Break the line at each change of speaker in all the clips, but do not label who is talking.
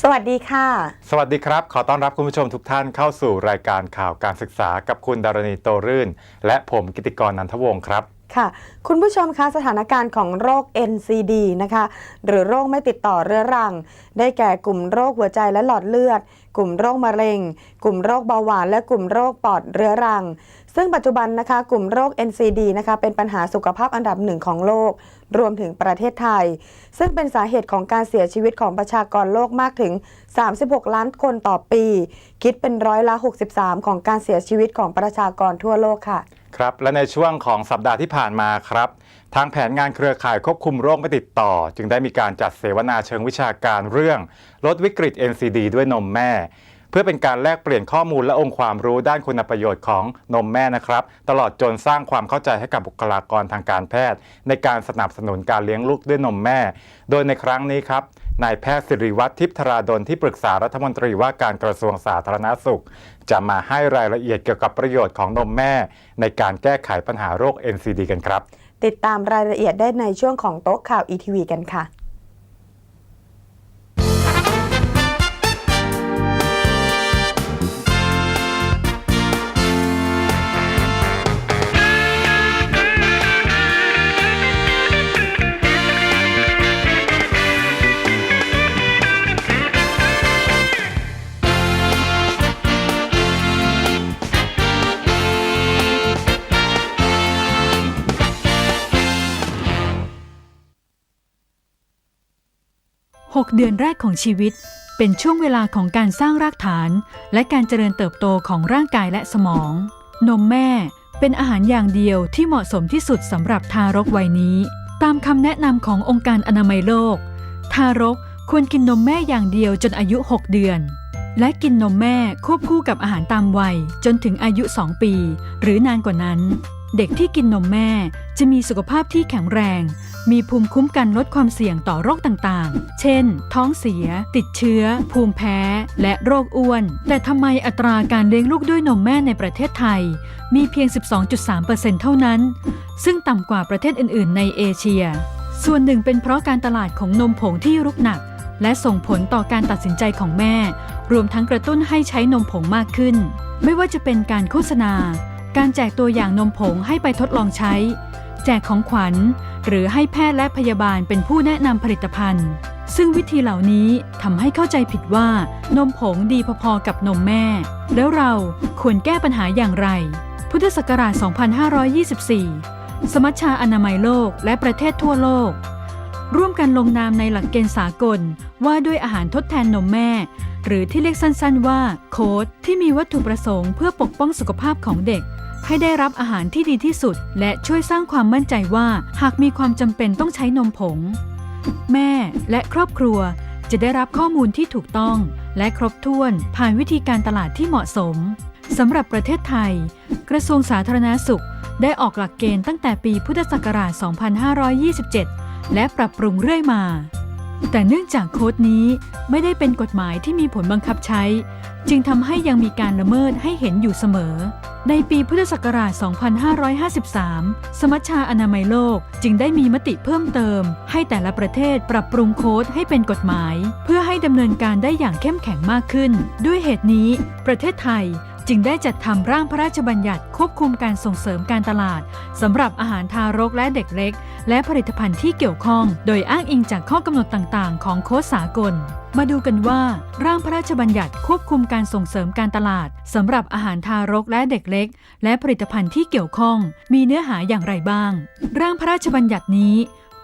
สวัสดีค่ะ
สวัสดีครับ ขอต้อนรับคุณผู้ชมทุกท่านเข้าสู่รายการข่าวการศึกษากับคุณดารณีโตรื่น และผมกิติกรนันทวงศ์ครับ
ค่ะ คุณผู้ชมคะสถานการณ์ของโรค NCD นะคะ หรือโรคไม่ติดต่อเรื้อรัง ได้แก่กลุ่มโรคหัวใจและหลอดเลือด กลุ่มโรคมะเร็ง กลุ่มโรคเบาหวาน และกลุ่มโรคปอดเรื้อรัง ซึ่งปัจจุบันนะคะกลุ่มโรค NCD นะคะเป็นปัญหาสุขภาพอันดับหนึ่งของโลก รวมถึงประเทศไทย ซึ่งเป็นสาเหตุของการเสียชีวิตของประชากรโลกมากถึง 36 ล้านคนต่อปี คิดเป็นร้อยละ 63 ของการเสียชีวิตของประชากรทั่วโลกค่ะ
ครับและในช่วงของสัปดาห์ที่ผ่านมาครับ ทางแผนงานเครือข่ายควบคุมโรคไม่ติดต่อ จึงได้มีการจัดเสวนาเชิงวิชาการเรื่อง ลดวิกฤต NCD ด้วยนมแม่ เพื่อเป็นการแลกเปลี่ยนข้อมูลและองค์ความรู้ด้านคุณประโยชน์ของนมแม่นะครับ ตลอดจนสร้างความเข้าใจให้กับบุคลากรทางการแพทย์ ในการสนับสนุนการเลี้ยงลูกด้วยนมแม่ โดยในครั้งนี้ครับนายแพทย์สิริวัฒน์ทิพย์ธราดลที่ปรึกษารัฐมนตรีว่าการกระทรวงสาธารณสุข จะมาให้รายละเอียดเกี่ยวกับประโยชน์ของนมแม่ ในการแก้ไขปัญหาโรค NCD กันครับ
ติดตามรายละเอียดได้ในช่วงของโต๊ะข่าว ETV กันค่ะ
6 เดือนแรกของชีวิต เป็นช่วงเวลาของการสร้างรากฐาน และการเจริญเติบโตของร่างกายและสมอง นมแม่เป็นอาหารอย่างเดียวที่เหมาะสมที่สุดสำหรับทารกวัยนี้ ตามคำแนะนำขององค์การอนามัยโลก ทารกควรกินนมแม่อย่างเดียวจนอายุ 6 เดือน และกินนมแม่ควบคู่กับอาหารตามวัยจนถึงอายุ 2 ปี หรือนานกว่านั้น เด็กที่กินนมแม่จะมีสุขภาพที่แข็งแรง มีภูมิคุ้มกันลดความเสี่ยงต่อโรคต่างๆ เช่น ท้องเสีย ติดเชื้อ ภูมิแพ้ และโรคอ้วน แต่ทำไมอัตราการเลี้ยงลูกด้วยนมแม่ในประเทศไทย มีเพียง 12.3%เท่านั้น ซึ่งต่ำกว่าประเทศอื่น ๆ ในเอเชีย ส่วนหนึ่งเป็นเพราะการตลาดของนมผงที่รุกหนัก และส่งผลต่อการตัดสินใจของแม่ รวมทั้งกระตุ้นให้ใช้นมผงมากขึ้น ไม่ว่าจะเป็นการโฆษณา การแจกตัวอย่างนมผงให้ไปทดลองใช้ แจกของขวัญ หรือให้แพทย์และพยาบาลเป็นผู้แนะนำผลิตภัณฑ์ ซึ่งวิธีเหล่านี้ทำให้เข้าใจผิดว่านมผงดีพอๆกับนมแม่ แล้วเราควรแก้ปัญหาอย่างไร พุทธศักราช 2524 สมัชชาอนามัยโลกและประเทศทั่วโลก ร่วมกันลงนามในหลักเกณฑ์สากลว่าด้วยอาหารทดแทนนมแม่ หรือที่เรียกสั้นๆว่าโค้ดที่มีวัตถุประสงค์เพื่อปกป้องสุขภาพของเด็ก ให้ได้รับอาหารที่ดีที่สุด และช่วยสร้างความมั่นใจว่า หากมีความจำเป็นต้องใช้นมผง แม่และครอบครัวจะได้รับข้อมูลที่ถูกต้อง และครบถ้วนผ่านวิธีการตลาดที่เหมาะสมสำหรับประเทศไทย กระทรวงสาธารณาสุข ได้ออกหลักเกณฑ์ตั้งแต่ปีพุทธศักราช 2527 และปรับปรุงเรื่อยมา แต่เนื่องจากโค้ดนี้ไม่ได้เป็นกฎหมายที่มีผลบังคับใช้ จึงทำให้ยังมีการละเมิดให้เห็นอยู่เสมอ ในปีพุทธศักราช 2553 สมัชชาอนามัยโลกจึงได้มีมติเพิ่มเติม ให้แต่ละประเทศปรับปรุงโค้ดให้เป็นกฎหมาย เพื่อให้ดำเนินการได้อย่างเข้มแข็งมากขึ้น ด้วยเหตุนี้ ประเทศไทย จึงได้จัดทำร่างพระราชบัญญัติควบคุมการส่งเสริมการตลาดสำหรับอาหารทารกและเด็กเล็ก และผลิตภัณฑ์ที่เกี่ยวข้อง โดยอ้างอิงจากข้อกำหนดต่างๆ ของโค้ดสากล มาดูกันว่า ร่างพระราชบัญญัติควบคุมการส่งเสริมการตลาดสำหรับอาหารทารกและเด็กเล็ก และผลิตภัณฑ์ที่เกี่ยวข้อง มีเนื้อหาอย่างไรบ้าง ร่างพระราชบัญญัตินี้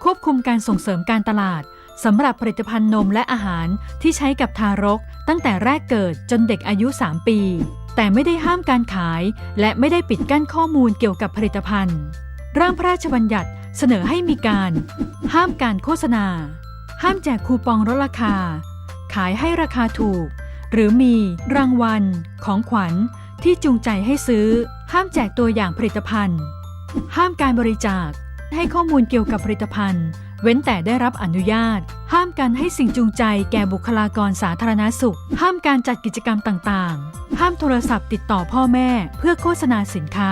ควบคุมการส่งเสริมการตลาดสำหรับผลิตภัณฑ์นมและอาหารที่ใช้กับทารกตั้งแต่แรกเกิดจนเด็กอายุ 3 ปีแต่ไม่ได้ห้ามการขาย และไม่ได้ปิดกั้นข้อมูลเกี่ยวกับผลิตภัณฑ์ ร่างพระราชบัญญัติเสนอให้มีการ ห้ามการโฆษณา ห้ามแจกคูปองลดราคา ขายให้ราคาถูก หรือมีรางวัล ของขวัญที่จูงใจให้ซื้อ ห้ามแจกตัวอย่างผลิตภัณฑ์ ห้ามการบริจาค ให้ข้อมูลเกี่ยวกับผลิตภัณฑ์ เว้นแต่ได้รับอนุญาต ห้ามการให้สิ่งจูงใจแก่บุคลากรสาธารณสุข ห้ามการจัดกิจกรรมต่างๆ ห้ามโทรศัพท์ติดต่อพ่อแม่เพื่อโฆษณาสินค้า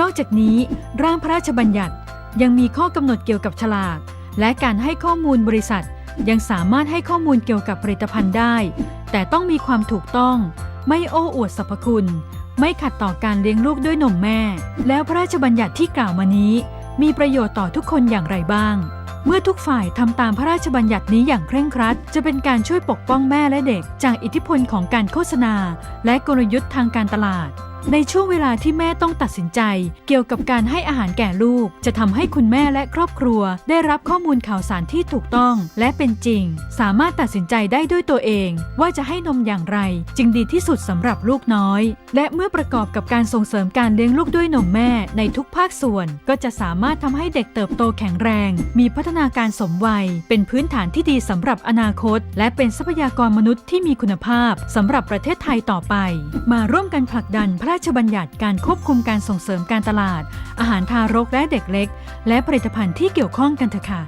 นอกจากนี้ ร่างพระราชบัญญัติ ยังมีข้อกำหนดเกี่ยวกับฉลาก และการให้ข้อมูลบริษัท ยังสามารถให้ข้อมูลเกี่ยวกับผลิตภัณฑ์ได้ แต่ต้องมีความถูกต้อง ไม่โอ้อวดสรรพคุณ ไม่ขัดต่อการเลี้ยงลูกด้วยนมแม่ แล้วพระราชบัญญัติที่กล่าวมานี้ มีประโยชน์ต่อทุกคนอย่างไรบ้าง เมื่อทุกฝ่ายทำตามพระราชบัญญัตินี้อย่างเคร่งครัด จะเป็นการช่วยปกป้องแม่และเด็ก จากอิทธิพลของการโฆษณา และกลยุทธ์ทางการตลาด ในช่วงเวลาที่แม่ต้องตัดสินใจ เกี่ยวกับการให้อาหารแก่ลูก จะทำให้คุณแม่และครอบครัว ได้รับข้อมูลข่าวสารที่ถูกต้อง และเป็นจริง สามารถตัดสินใจได้ด้วยตัวเอง ว่าจะให้นมอย่างไร จึงดีที่สุดสำหรับลูกน้อย และเมื่อประกอบกับการส่งเสริมการเลี้ยงลูกด้วยนมแม่ ในทุกภาคส่วน ก็จะสามารถทำให้เด็กเติบโตแข็งแรง มีพัฒนาการสมวัย เป็นพื้นฐานที่ดีสำหรับอนาคต และเป็นทรัพยากรมนุษย์ที่มีคุณภาพสำหรับประเทศไทยต่อไป มาร่วมกันผลักดันพระชบัญญัติการควบคุมการส่งเสริมการตลาด อาหารทารกและเด็กเล็ก และผลิตภัณฑ์ที่เกี่ยวข้องกันเถอะค่ะ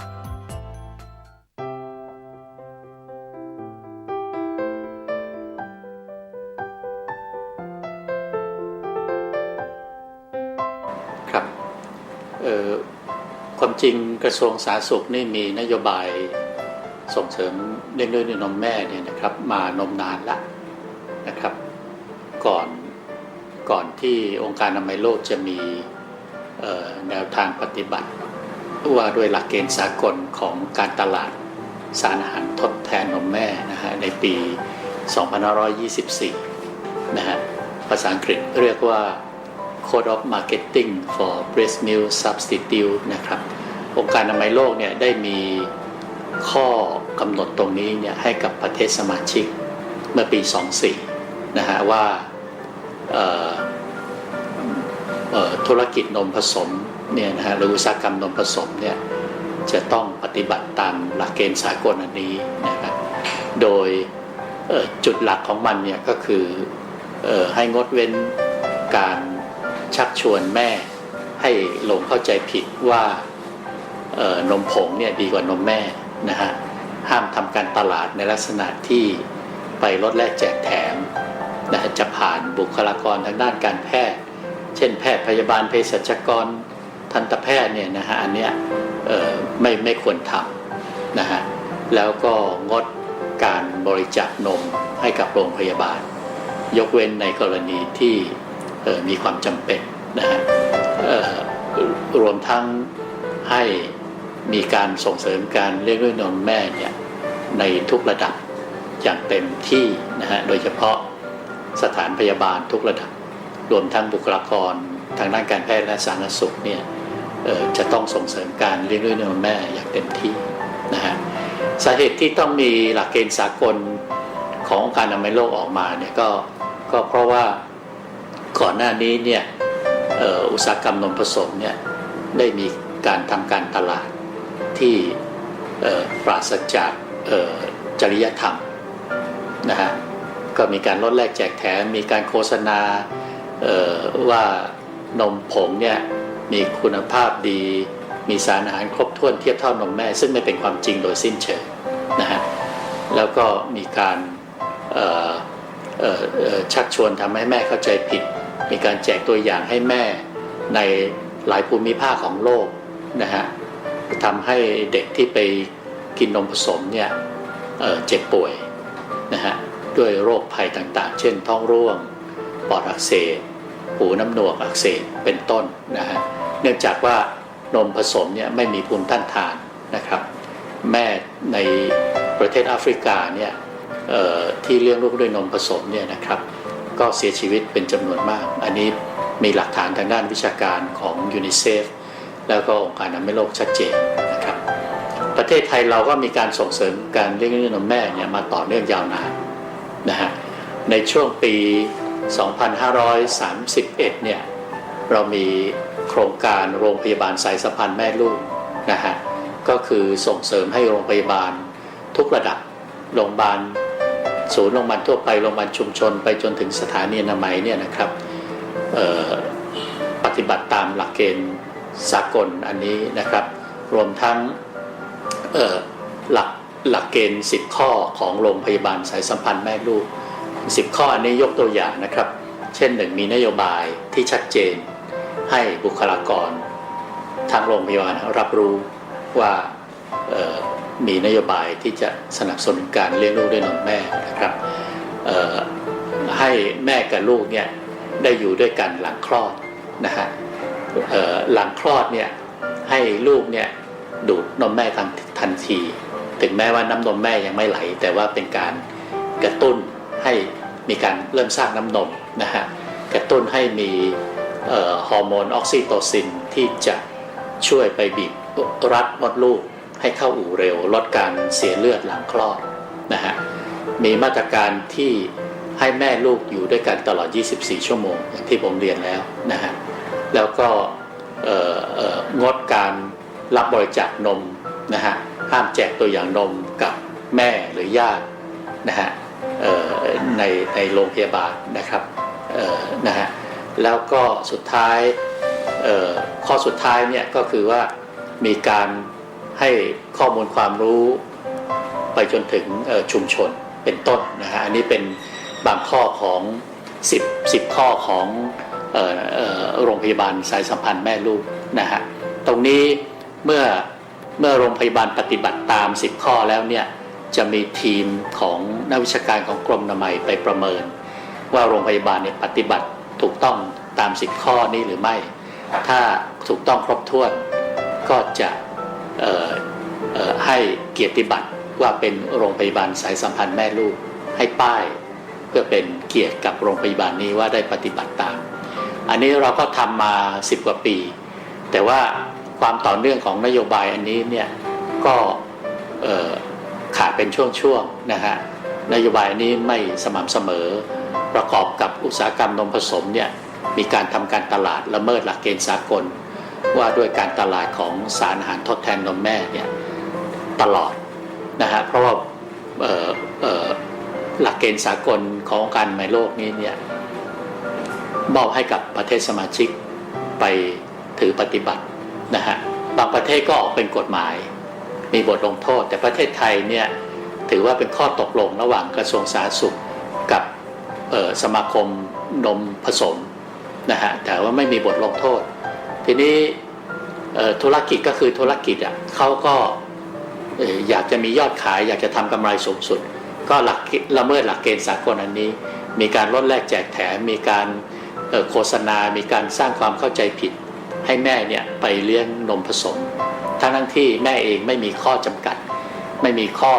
ครับความจริงกระทรวงสาธารณสุขนี่มีนโยบายส่งเสริมเลี้ยงด้วยนมแม่เนี่ยนะครับ มานมนานละนะครับ ก่อน ก่อนที่องค์การอนามัยโลกจะมีแนวทางปฏิบัติว่าด้วยหลักเกณฑ์สากลของการตลาดสารอาหารทดแทนนมแม่นะฮะในปี 2524 นะฮะภาษาอังกฤษเรียกว่า Code of Marketing for Breast Milk Substitute นะครับ องค์การอนามัยโลกเนี่ยได้มีข้อกำหนดตรงนี้เนี่ยให้กับประเทศสมาชิกเมื่อปี 24 นะฮะว่า ธุรกิจนมผสมเนี่ยนะฮะหรืออุตสาหกรรมนมผสมเนี่ยจะต้องปฏิบัติตามหลักเกณฑ์สากลอันนี้นะครับโดยจุดหลักของมันเนี่ยก็คืออให้งดเว้นการชักชวนแม่ให้หลงเข้าใจผิดว่านมผงเนี่ยดีกว่านมแม่นะฮะห้ามทำการตลาดในลักษณะที่ไปลดแลกแจกแถมนะฮะจะผ่านบุคลากรทางด้านการแพทย์ เช่นแพทย์พยาบาลเภสัชกรทันตแพทย์เนี่ยนะฮะอันเนี้ยไม่ไม่ควรทำนะฮะแล้วก็งดการบริจาคนมให้กับโรงพยาบาล ยกเว้นในกรณีที่มีความจำเป็นนะฮะรวมทั้งให้มีการส่งเสริมการเลี้ยงด้วยนมแม่เนี่ยในทุกระดับอย่างเต็มที่นะฮะโดยเฉพาะสถานพยาบาลทุกระดับ รวมทั้งบุคลากรทางด้านการแพทย์และสาธารณสุขเนี่ยจะต้องส่งเสริมการเลี้ยงด้วยนมแม่อย่างเต็มที่นะฮะสาเหตุที่ต้องมีหลักเกณฑ์สากลขององค์การอนามัยโลกออกมาเนี่ยก็ก็เพราะว่าก่อนหน้านี้เนี่ยอุตสาหกรรมนมผสมเนี่ยได้มีการทำการตลาดที่ปราศจากจริยธรรมนะฮะก็มีการลดแลกแจกแถมมีการโฆษณา ว่านมผงเนี่ยมีคุณภาพดี มีสารอาหารครบถ้วนเทียบเท่านมแม่ ซึ่งไม่เป็นความจริงโดยสิ้นเชิงนะฮะแล้วก็มีการชักชวนทำให้แม่เข้าใจผิด มีการแจกตัวอย่างให้แม่ในหลายภูมิภาคของโลกนะฮะทำให้เด็กที่ไปกินนมผสมเนี่ยเเจ็บป่วยนะฮะด้วยโรคภัยต่างๆ เช่นท้องร่วง ปอดอักเสบ หูน้ำหนวกอักเสบเป็นต้นนะฮะเนื่องจากว่านมผสมเนี่ยไม่มีภูมิต้านทานนะครับ แม่ในประเทศแอฟริกาเนี่ยที่เลี้ยงลูกด้วยนมผสมเนี่ยนะครับ ก็เสียชีวิตเป็นจำนวนมาก อันนี้มีหลักฐานทางด้านวิชาการของยูนิเซฟแล้วก็องค์การอนามัยโลกชัดเจนนะครับ ประเทศไทยเราก็มีการส่งเสริมการเลี้ยงด้วยนมแม่เนี่ยมาต่อเนื่องยาวนานนะฮะในช่วงปี 2531 เนี่ย เรามีโครงการโรงพยาบาลสายสัมพันธ์แม่ลูกนะฮะ ก็คือส่งเสริมให้โรงพยาบาลทุกระดับ โรงพยาบาลศูนย์โรงพยาบาลทั่วไป โรงพยาบาลชุมชน ไปจนถึงสถานีอนามัยเนี่ยนะครับปฏิบัติตามหลักเกณฑ์สากลอันนี้นะครับ รวมทั้งหลักหลักเกณฑ์ 10 ข้อของโรงพยาบาลสายสัมพันธ์แม่ลูก 10 ข้ออันนี้ยกตัวอย่างนะครับ เช่นหนึ่งมีนโยบายที่ชัดเจน ให้บุคลากร ทางโรงพยาบาลรับรู้ว่ามีนโยบายที่จะสนับสนุนการเลี้ยงลูกด้วยนมแม่นะครับให้แม่กับลูกเนี่ยได้อยู่ด้วยกันหลังคลอดนะฮะหลังคลอดเนี่ยให้ลูกเนี่ยดูดนมแม่ทันทันที ถึงแม้ว่าน้ำนมแม่ยังไม่ไหล แต่ว่าเป็นการ ให้มีการเริ่มสร้างน้ำนมนะฮะกระตุ้นให้มีฮอร์โมนออกซิโตซินที่จะช่วยไปบีบรัดมดลูกให้เข้าอู่เร็ว ลดการเสียเลือดหลังคลอดนะฮะมีมาตรการที่ให้แม่ลูกอยู่ด้วยกันตลอด 24 ชั่วโมงอย่างที่ผมเรียนแล้วนะฮะแล้วก็งดการรับบริจาคนมนะฮะห้ามแจกตัวอย่างนมกับแม่หรือญาตินะฮะ ในในโรงพยาบาลนะครับนะฮะแล้วก็สุดท้ายข้อสุดท้ายเนี่ยก็คือว่ามีการให้ข้อมูลความรู้ไปจนถึงชุมชนเป็นต้นนะฮะอันนี้เป็นบางข้อของ 10 10 ข้อของโรงพยาบาลสายสัมพันธ์แม่ลูกนะฮะตรงนี้เมื่อเมื่อโรงพยาบาลปฏิบัติตาม 10 ข้อแล้วเนี่ย จะมีทีมของนักวิชาการของกรมนามัยไปประเมิน ว่าโรงพยาบาลเนี่ยปฏิบัติถูกต้องตาม10ข้อนี้หรือไม่ ถ้าถูกต้องครบถ้วนก็จะให้เกียรติบัตรว่าเป็นโรงพยาบาลสายสัมพันธ์แม่ลูกให้ป้ายเพื่อเป็นเกียรติกับโรงพยาบาลนี้ว่าได้ปฏิบัติตาม อันนี้เราก็ทำมา 10 กว่าปี แต่ว่าความต่อเนื่องของนโยบายอันนี้เนี่ยก็ ขาดเป็นช่วงๆนะฮะนโยบายนี้ไม่สม่ำเสมอ ประกอบกับอุตสาหกรรมนมผสมเนี่ยมีการทำการตลาดละเมิดหลักเกณฑ์สากล ว่าด้วยการตลาดของสารอาหารทดแทนนมแม่เนี่ยตลอดนะฮะเพราะว่าหลักเกณฑ์สากลขององค์การอนามัยโลกนี้เนี่ยมอบให้กับประเทศสมาชิกไปถือปฏิบัตินะฮะบางประเทศก็ออกเป็นกฎหมาย มีบทลงโทษ แต่ประเทศไทยเนี่ยถือว่าเป็นข้อตกลงระหว่างกระทรวงสาธารณสุขกับสมาคมนมผสมนะฮะแต่ว่าไม่มีบทลงโทษ ทีนี้ธุรกิจก็คือธุรกิจอะเขาก็เอ่อยากจะมียอดขาย อยากจะทำกำไรสูงสุด ก็หลักละเมิดหลักเกณฑ์สากลอันนี้ มีการลดแลกแจกแถมมีการโฆษณา มีการสร้างความเข้าใจผิด ให้แม่เนี่ยไปเลี้ยงนมผสม ทั้งทั้งที่แม่เองไม่มีข้อจำกัด ไม่มีข้อ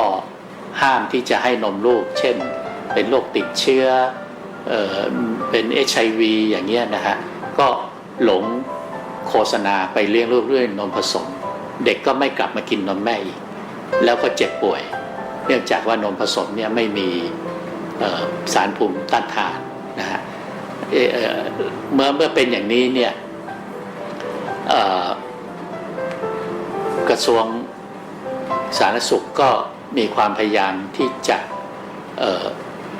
ห้ามที่จะให้นมลูก เช่น เป็นโรคติดเชื้อเออเป็น HIV อย่างเงี้ยนะฮะก็หลงโฆษณาไปเลี้ยงลูกด้วยนมผสม เด็กก็ไม่กลับมากินนมแม่อีก แล้วก็เจ็บป่วย เนื่องจากว่านมผสมเนี่ยไม่มีสารภูมิต้านทานนะฮะเเเมื่อเมื่อเป็นอย่างนี้เนี่ย กระทรวงสาธารณสุขก็มีความพยายามที่จะ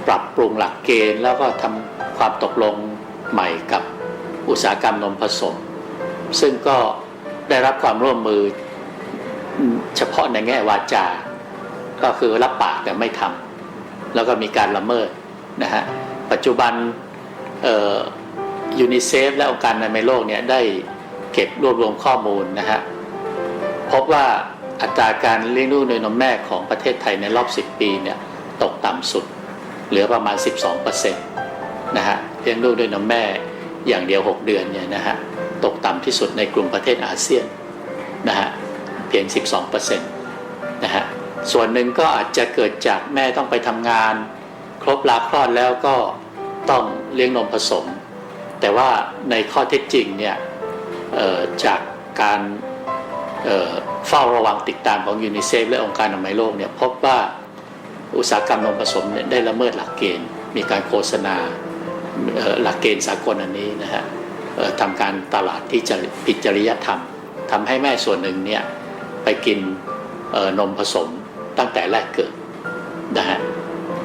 ปรับปรุงหลักเกณฑ์ แล้วก็ทำความตกลงใหม่กับอุตสาหกรรมนมผสม ซึ่งก็ได้รับความร่วมมือเฉพาะในแง่วาจา ก็คือรับปากแต่ไม่ทำแล้วก็มีการละเมิดนะฮะปัจจุบันยูนิเซฟและองค์การอนามัยโลกเนี่ยได้เก็บรวบรวมข้อมูลนะฮะ พบว่าอัตราการเลี้ยงลูกโดยนมแม่ของประเทศไทยในรอบ 10 ปีเนี่ยตกต่ำสุด เหลือประมาณ 12%นะฮะเลี้ยงลูกด้วยนมแม่อย่างเดียว 6 เดือนเนี่ยนะฮะตกต่ำที่สุดในกลุ่มประเทศอาเซียนนะฮะเพียง 12%นะฮะส่วนหนึ่งก็อาจจะเกิดจากแม่ต้องไปทำงาน ครบลาคลอดแล้วก็ต้องเลี้ยงนมผสม แต่ว่าในข้อเท็จจริงเนี่ยจากการ เฝ้าระวังติดตามของยูนิเซฟและองค์การอนามัยโลกเนี่ยพบว่าอุตสาหกรรมนมผสมเนี่ยได้ละเมิดหลักเกณฑ์ มีการโฆษณาหลักเกณฑ์สากลอันนี้นะฮะทำการตลาดที่จะผิดจริยธรรมทำให้แม่ส่วนหนึ่งเนี่ยไปกินนมผสมตั้งแต่แรกเกิดนะฮะ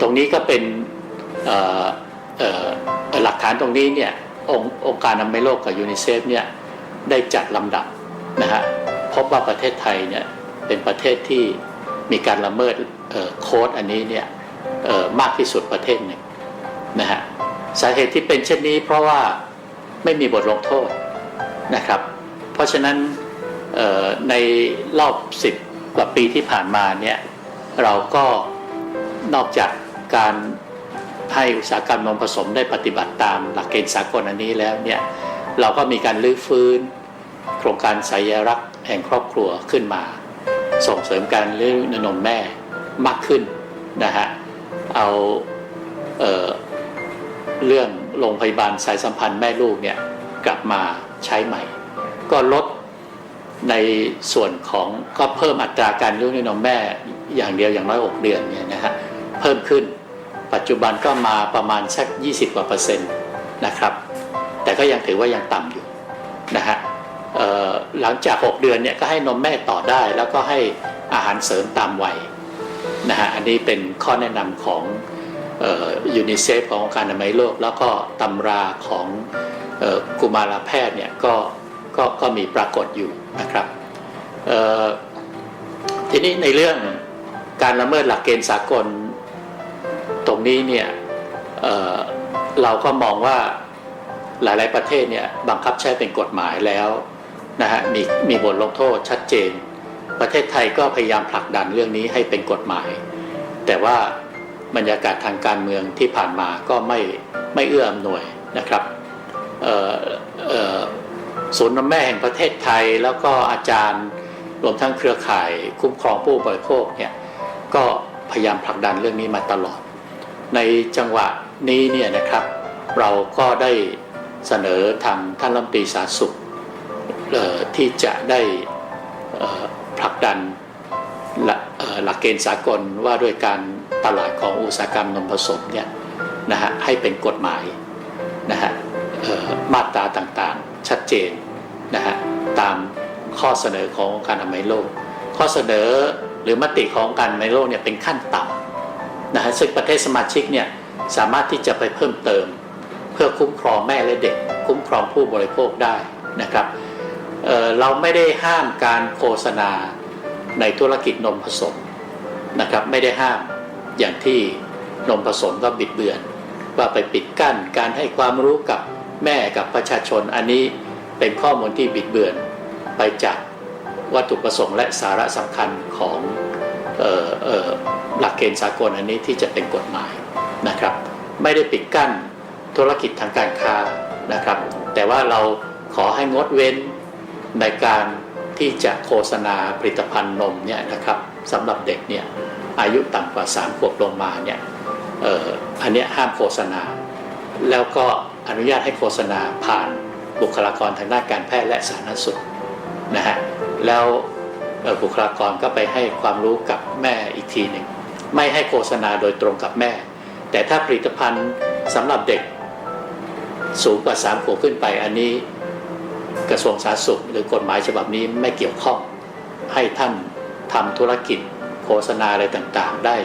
ตรงนี้ก็เป็นหลักฐานตรงนี้เนี่ยองค์การอนามัยโลกกับยูนิเซฟเนี่ยได้จัดลำดับนะฮะ พบว่าประเทศไทยเนี่ยเป็นประเทศที่มีการละเมิดโค้ดอันนี้เนี่ยมากที่สุดประเทศหนึ่งนะฮะสาเหตุที่เป็นเช่นนี้เพราะว่าไม่มีบทลงโทษนะครับ เพราะฉะนั้นในรอบ10กว่าปีที่ผ่านมาเนี่ยเราก็นอกจากการให้อุตสาหกรรมนมผสมได้ปฏิบัติตามหลักเกณฑ์สากลอันนี้แล้วเนี่ยเราก็มีการลื้อฟื้น โครงการสายรักษ์ แห่งครอบครัวขึ้นมา ส่งเสริมการเลี้ยงนมแม่มากขึ้นนะฮะเอาเออเรื่องโรงพยาบาลสายสัมพันธ์แม่ลูกเนี่ยกลับมาใช้ใหม่ ก็ลดในส่วนของก็เพิ่มอัตราการเลี้ยงนมแม่อย่างเดียวอย่างน้อย 6 เดือนเนี่ยนะฮะเพิ่มขึ้นปัจจุบันก็มาประมาณสัก 20 กว่าเปอร์เซ็นต์นะครับ แต่ก็ยังถือว่ายังต่ำอยู่นะฮะเออ หลังจาก 6 เดือนเนี่ยก็ให้นมแม่ต่อได้ แล้วก็ให้อาหารเสริมตามวัยนะฮะอันนี้เป็นข้อแนะนำของยูนิเซฟขององค์การอนามัยโลก แล้วก็ตำราของออกุมารแพทย์เนี่ยก็ก็ก็มีปรากฏอยู่นะครับทีนี้ในเรื่องการละเมิดหลักเกณฑ์สากลตรงนี้เนี่ยเเราก็มองว่าหลาย ๆ ประเทศเนี่ยบังคับใช้เป็นกฎหมายแล้ว นะฮะมีมีบทลงโทษชัดเจน ประเทศไทยก็พยายามผลักดันเรื่องนี้ให้เป็นกฎหมาย แต่ว่าบรรยากาศทางการเมืองที่ผ่านมาก็ไม่ไม่เอื้ออำนวยนะครับศูนย์นมแม่แห่งประเทศไทยแล้วก็อาจารย์รวมทั้งเครือข่ายคุ้มครองผู้บริโภคเนี่ยก็พยายามผลักดันเรื่องนี้มาตลอด ในจังหวะนี้เนี่ยนะครับ เราก็ได้เสนอทางท่านรัฐมนตรีสาธารณสุข ที่จะได้ผลักดันหลักเอ่อหลักเกณฑ์สากลว่าด้วยการตลาดของอุตสาหกรรมนมผสมเนี่ยนะฮะให้เป็นกฎหมายนะฮะมาตราต่างๆชัดเจนนะฮะตามข้อเสนอขององค์การอนามัยโลก ข้อเสนอหรือมติขององค์การอนามัยโลกเนี่ยเป็นขั้นต่ำนะฮะซึ่งประเทศสมาชิกเนี่ยสามารถที่จะไปเพิ่มเติม เพื่อคุ้มครองแม่และเด็ก คุ้มครองผู้บริโภคได้นะครับ เเราไม่ได้ห้ามการโฆษณาในธุรกิจนมผสมนะครับไม่ได้ห้ามอย่างที่นมผสมก็บิดเบือน ว่าไปปิดกั้นการให้ความรู้กับแม่กับประชาชนอันนี้เป็นข้อมูลที่บิดเบือน ไปจากวัตถุประสงค์และสาระสำคัญของออหลักเกณฑ์สากลอันนี้ที่จะเป็นกฎหมายนะครับ ไม่ได้ปิดกั้นธุรกิจทางการค้านะครับ แต่ว่าเราขอให้งดเว้น ในการที่จะโฆษณาผลิตภัณฑ์นมเนี่ยนะครับสำหรับเด็กเนี่ยอายุต่ำกว่า3ขวบลงมาเนี่ยอ,อันนี้ห้ามโฆษณา แล้วก็อนุญาตให้โฆษณาผ่านบุคลากรทางด้านการแพทย์และสาธารณสุขนะฮะแล้วบุคลากรก็ไปให้ความรู้กับแม่อีกทีหนึ่งไม่ให้โฆษณาโดยตรงกับแม่ แต่ถ้าผลิตภัณฑ์สำหรับเด็กสูงกว่า3ขวบขึ้นไปอันนี้ กระทรวงสาธารณสุข หรือกฎหมายฉบับนี้ไม่เกี่ยวข้องให้ท่านทำธุรกิจโฆษณาอะไรต่างๆได้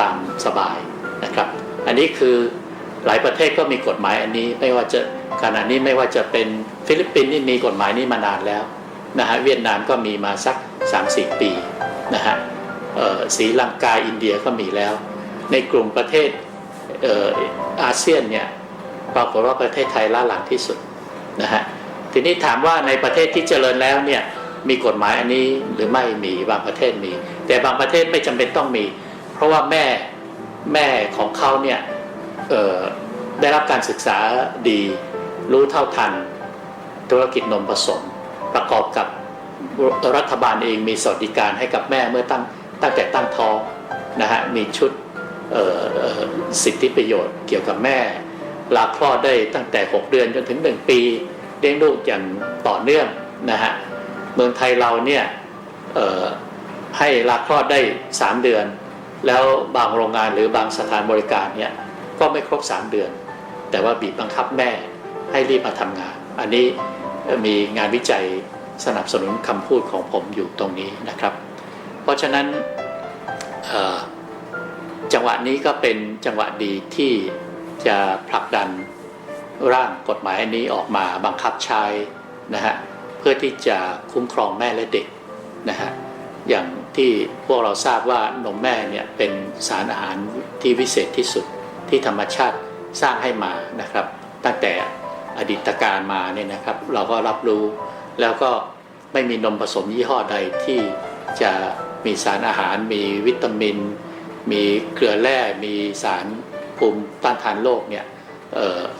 ตามสบายนะครับ อันนี้คือหลายประเทศก็มีกฎหมายอันนี้ไม่ว่าจะขณะนี้ไม่ว่าจะเป็นฟิลิปปินส์นี่มีกฎหมายนี้มานานแล้วนะฮะเวียดนามก็มีมาสัก 3-4 ปีนะฮะเอ่อศรีลังกาอินเดียก็มีแล้ว ในกลุ่มประเทศเอออาเซียนเนี่ยปรากฏว่าประเทศไทยล้าหลังที่สุดนะฮะ ทีนี้ถามว่าในประเทศที่เจริญแล้วเนี่ยมีกฎหมายอันนี้หรือไม่มีบางประเทศมี แต่บางประเทศไม่จำเป็นต้องมี เพราะว่าแม่แม่ของเขาเนี่ยได้รับการศึกษาดีรู้เท่าทัน ธุรกิจนมผสม ประกอบกับรัฐบาลเองมีสวัสดิการให้กับแม่เมื่อตั้งตั้งแต่ตั้งท้องนะฮะมีชุดสิทธิประโยชน์เกี่ยวกับแม่ลาคลอดได้ตั้งแต่ 6 เดือนจนถึง 1 ปี เลี้ยงลูกอย่างต่อเนื่องนะฮะเมืองไทยเราเนี่ยให้ลาคลอดได้ 3 เดือน แล้วบางโรงงานหรือบางสถานบริการเนี่ยก็ไม่ครบ 3 เดือน แต่ว่าบีบบังคับแม่ให้รีบมาทำงาน อันนี้มีงานวิจัยสนับสนุนคำพูดของผมอยู่ตรงนี้นะครับ เพราะฉะนั้นจังหวะนี้ก็เป็นจังหวะดีที่จะผลักดัน ร่างกฎหมายอันนี้ออกมาบังคับใช้นะฮะเพื่อที่จะคุ้มครองแม่และเด็กนะฮะอย่างที่พวกเราทราบว่านมแม่เนี่ยเป็นสารอาหารที่วิเศษที่สุดที่ธรรมชาติสร้างให้มานะครับ ตั้งแต่อดีตการมาเนี่ยนะครับ เราก็รับรู้แล้วก็ไม่มีนมผสมยี่ห้อใดที่จะมีสารอาหาร มีวิตามิน มีเกลือแร่ มีสารภูมิต้านทานโรคเนี่ย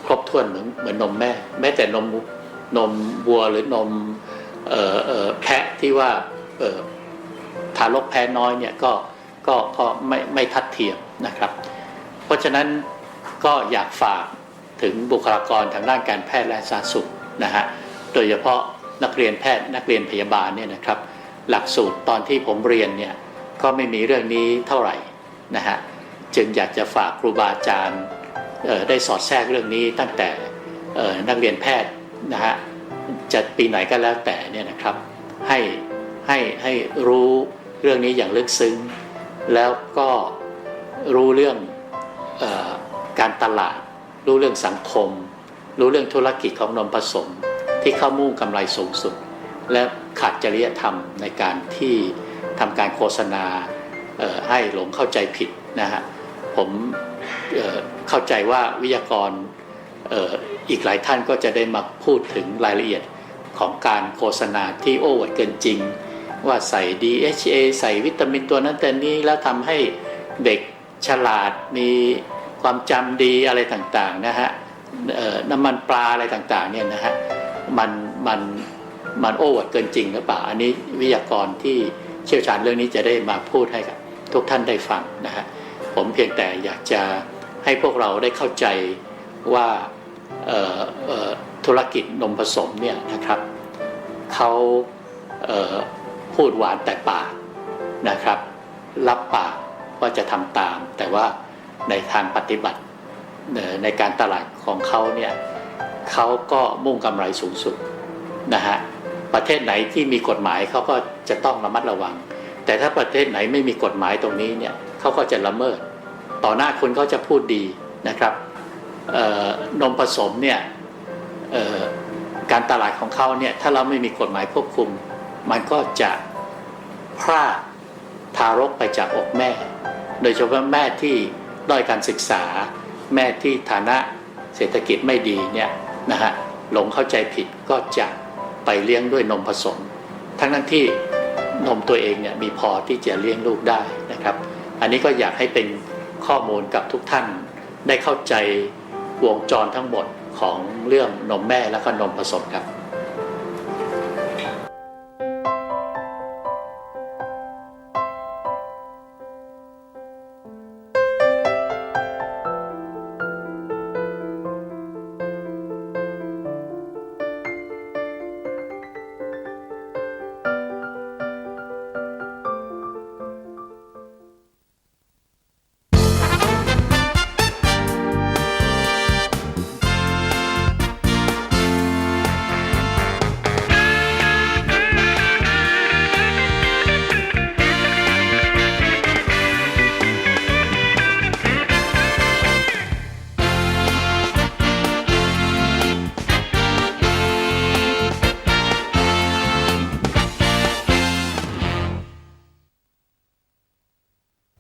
ครบถ้วนเหมือนเหมือนนมแม่ แม้แต่นมนมวัวหรือนมออแพะที่ว่าเอ่อทารกแพ้น้อยเนี่ยก็ก็ก็ไม่ไม่ทัดเทียมนะครับ เพราะฉะนั้นก็อยากฝากถึงบุคลากรทางด้านการแพทย์และสาธารณสุขนะฮะโดยเฉพาะนักเรียนแพทย์นักเรียนพยาบาลเนี่ยนะครับ หลักสูตรตอนที่ผมเรียนเนี่ยก็ไม่มีเรื่องนี้เท่าไหร่นะฮะจึงอยากจะฝากครูบาอาจารย์ ได้สอดแทรกเรื่องนี้ตั้งแต่นักเรียนแพทย์นะฮะจะปีไหนก็แล้วแต่เนี่ยนะครับให้ให้ให้รู้เรื่องนี้อย่างลึกซึ้ง แล้วก็รู้เรื่องออการตลาด รู้เรื่องสังคม รู้เรื่องธุรกิจของนมผสม ที่เข้ามุ่งกำไรสูงสุด และขาดจริยธรรมในการที่ทำการโฆษณาให้หลงเข้าใจผิดนะฮะผม เข้าใจว่าวิทยากรอีกหลายท่านก็จะได้มาพูดถึงรายละเอียดของการโฆษณาที่โอ้อวดเกินจริง ว่าใส่ DHA ใส่วิตามินตัวนั้นตัวนี้แล้วทำให้เด็กฉลาดมีความจำดีอะไรต่างๆนะฮะน้ำมันปลาอะไรต่างๆเนี่ยนะฮะมันมันมันโอ้อวดเกินจริงหรือเปล่าอันนี้วิทยากรที่เชี่ยวชาญเรื่องนี้จะได้มาพูดให้กับทุกท่านได้ฟังนะฮะผมเพียงแต่อยากจะ ให้พวกเราได้เข้าใจว่าธุรกิจนมผสมเนี่ยนะครับเขาเพูดหวานแต่ปากนะครับ รับปากว่าจะทำตาม แต่ว่าในทางปฏิบัติในการตลาดของเขาเนี่ยเขาก็มุ่งกำไรสูงสุดนะฮะประเทศไหนที่มีกฎหมายเขาก็จะต้องระมัดระวัง แต่ถ้าประเทศไหนไม่มีกฎหมายตรงนี้เนี่ยเขาก็จะละเมิด ต่อหน้าคนเขาจะพูดดีนะครับนมผสมเนี่ยการตลาดของเขาเนี่ยถ้าเราไม่มีกฎหมายควบคุม มันก็จะพรากทารกไปจากอกแม่ โดยเฉพาะแม่ที่ด้อยการศึกษา แม่ที่ฐานะเศรษฐกิจไม่ดีเนี่ยนะฮะหลงเข้าใจผิดก็จะไปเลี้ยงด้วยนมผสม ทั้งนั้นที่นมตัวเองเนี่ยมีพอที่จะเลี้ยงลูกได้นะครับ อันนี้ก็อยากให้เป็น ข้อมูลกับทุกท่านได้เข้าใจวงจรทั้งหมดของเรื่องนมแม่และก็นมผสมครับ